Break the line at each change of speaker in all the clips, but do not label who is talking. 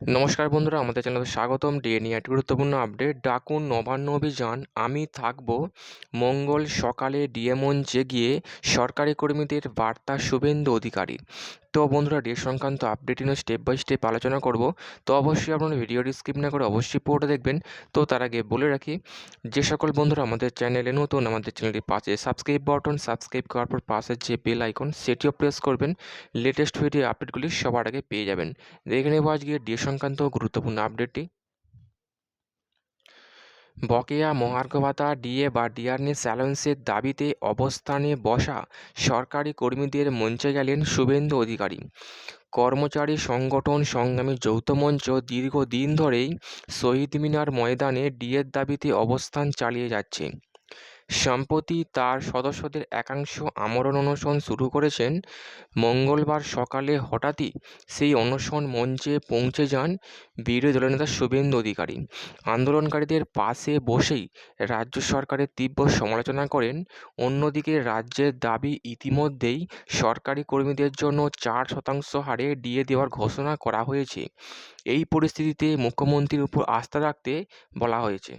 নমস্কার বন্ধুরা, আমাদের চ্যানেলে স্বাগতম। ডিএ নিয়ে একটি গুরুত্বপূর্ণ আপডেট। ডাকুন নবান্ন অভিযান। আমি থাকব মঙ্গল সকালে ডিএ মঞ্চে গিয়ে সরকারি কর্মীদের বার্তা শুভেন্দু অধিকারী। তো বন্ধুরা ডে সংক্রান্ত আপডেট নিয়ে স্টেপ বাই স্টেপ আলোচনা করব। তো অবশ্যই আপনারা ভিডিওটি স্কিপ না করে অবশ্যই পুরোটা দেখবেন। তো তার আগে বলে রাখি, যে সকল বন্ধুরা আমাদের চ্যানেলে নতুন, আমাদের চ্যানেলটি পাশে সাবস্ক্রাইব বাটন সাবস্ক্রাইব করার পর পাশে যে বেল আইকন সেটিও প্রেস করবেন। লেটেস্ট ভিডিও আপডেটগুলি সবার আগে পেয়ে যাবেন। দেখে নেব আজকে ডে সংক্রান্ত গুরুত্বপূর্ণ আপডেটটি বকেয়া মহার্ঘ ভাতা ডিএ বা ডিয়ারনেস অ্যালাউন্সের দাবিতে অবস্থানে বসা সরকারি কর্মীদের মঞ্চে গেলেন শুভেন্দু অধিকারী। কর্মচারী সংগঠন সংগ্রামী যৌথ মঞ্চ দীর্ঘদিন ধরেই শহীদ মিনার ময়দানে ডিএর দাবিতে অবস্থান চালিয়ে যাচ্ছে। সম্প্রতি তার সদস্যদের একাংশ আমরণ অনশন শুরু করেছেন। মঙ্গলবার সকালে হঠাৎই সেই অনশন মঞ্চে পৌঁছে যান বিরোধী দলনেতা শুভেন্দু অধিকারী। আন্দোলনকারীদের পাশে বসেই রাজ্য সরকারের তীব্র সমালোচনা করেন। অন্যদিকে রাজ্যের দাবি ইতিমধ্যেই সরকারি কর্মীদের জন্য চার শতাংশ হারে ডিএ দেওয়ার ঘোষণা করা হয়েছে। এই পরিস্থিতিতে মুখ্যমন্ত্রীর উপর আস্থা রাখতে বলা হয়েছে।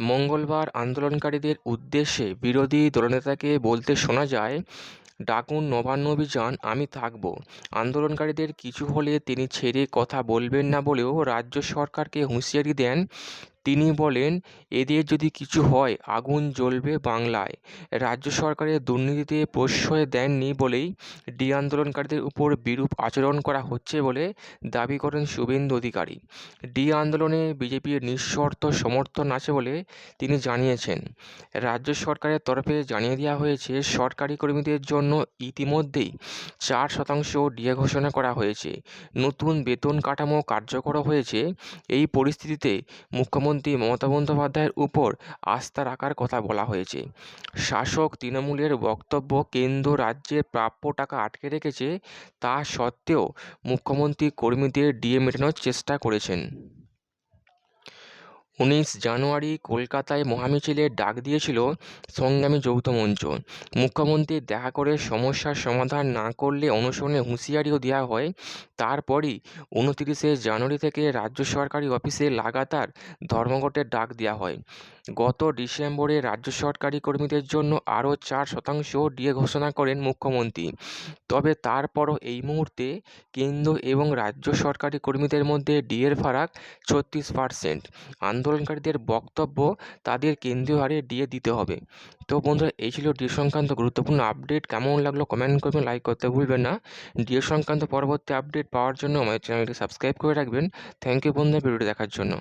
মঙ্গলবার আন্দোলনকারীদের উদ্দেশ্যে বিরোধী দলনেতাকে বলতে শোনা যায়, ডাকুন নবান্ন অভিযান, আমি থাকব। আন্দোলনকারীদের কিছু হলে তিনি ছেড়ে কথা বলবেন না বলেও রাজ্য সরকারকে হুঁশিয়ারি দেন তিনি বলেন, এদের যদি কিছু হয়, আগুন জ্বলবে বাংলায়। রাজ্য সরকারের দুর্নীতিতে প্রশ্রয় দেননি বলেই ডি আন্দোলনকারীদের উপর বিরূপ আচরণ করা হচ্ছে বলে দাবি করেন শুভেন্দু অধিকারী। ডি আন্দোলনে বিজেপির নিঃশর্ত সমর্থন আছে বলে তিনি জানিয়েছেন। রাজ্য সরকারের তরফে জানিয়ে দেওয়া হয়েছে, সরকারি কর্মীদের জন্য ইতিমধ্যেই চার শতাংশ ডিএ ঘোষণা করা হয়েছে। নতুন বেতন কাঠামো কার্যকর হয়েছে। এই পরিস্থিতিতে মুখ্যমন্ত্রী মুখ্যমন্ত্রী মমতা বন্দ্যোপাধ্যায়ের উপর আস্থা রাখার কথা বলা হয়েছে। শাসক তৃণমূলের বক্তব্য কেন্দ্র রাজ্যের প্রাপ্য টাকা আটকে রেখেছে তা সত্ত্বেও মুখ্যমন্ত্রী কর্মীদের ডিএ মেটানোর চেষ্টা করেছেন। উনিশ জানুয়ারি কলকাতায় মহামিছিলের ডাক দিয়েছিল সংগ্রামী যৌথ মঞ্চ। মুখ্যমন্ত্রী দেখা করে সমস্যার সমাধান না করলে অনশনে হুঁশিয়ারিও দেওয়া হয়। তারপরই উনতিরিশে জানুয়ারি থেকে রাজ্য সরকারি অফিসে লাগাতার ধর্মঘটের ডাক দেওয়া হয়। গত ডিসেম্বরে রাজ্য সরকারি কর্মীদের জন্য আরও চার শতাংশ ডিএ ঘোষণা করেন মুখ্যমন্ত্রী। তবে তারপরও এই মুহূর্তে কেন্দ্র এবং রাজ্য সরকারি কর্মীদের মধ্যে ডিএর ফারাক ছত্রিশ পারসেন্ট। পার্সেন্ট আন্দোলনকারীদের বক্তব্য তাদের কেন্দ্রীয় হারে দিয়ে দিতে হবে। তো বন্ধুরা, এই ছিল ডিএ সংক্রান্ত গুরুত্বপূর্ণ আপডেট। কেমন লাগল কমেন্ট করবেন, লাইক করতে ভুলবেন না। ডিএ সংক্রান্ত পরবর্তী আপডেট পাওয়ার জন্য আমাদের চ্যানেলটি সাবস্ক্রাইব করে রাখবেন। থ্যাংক ইউ বন্ধুরা, ভিডিওটি দেখার জন্য।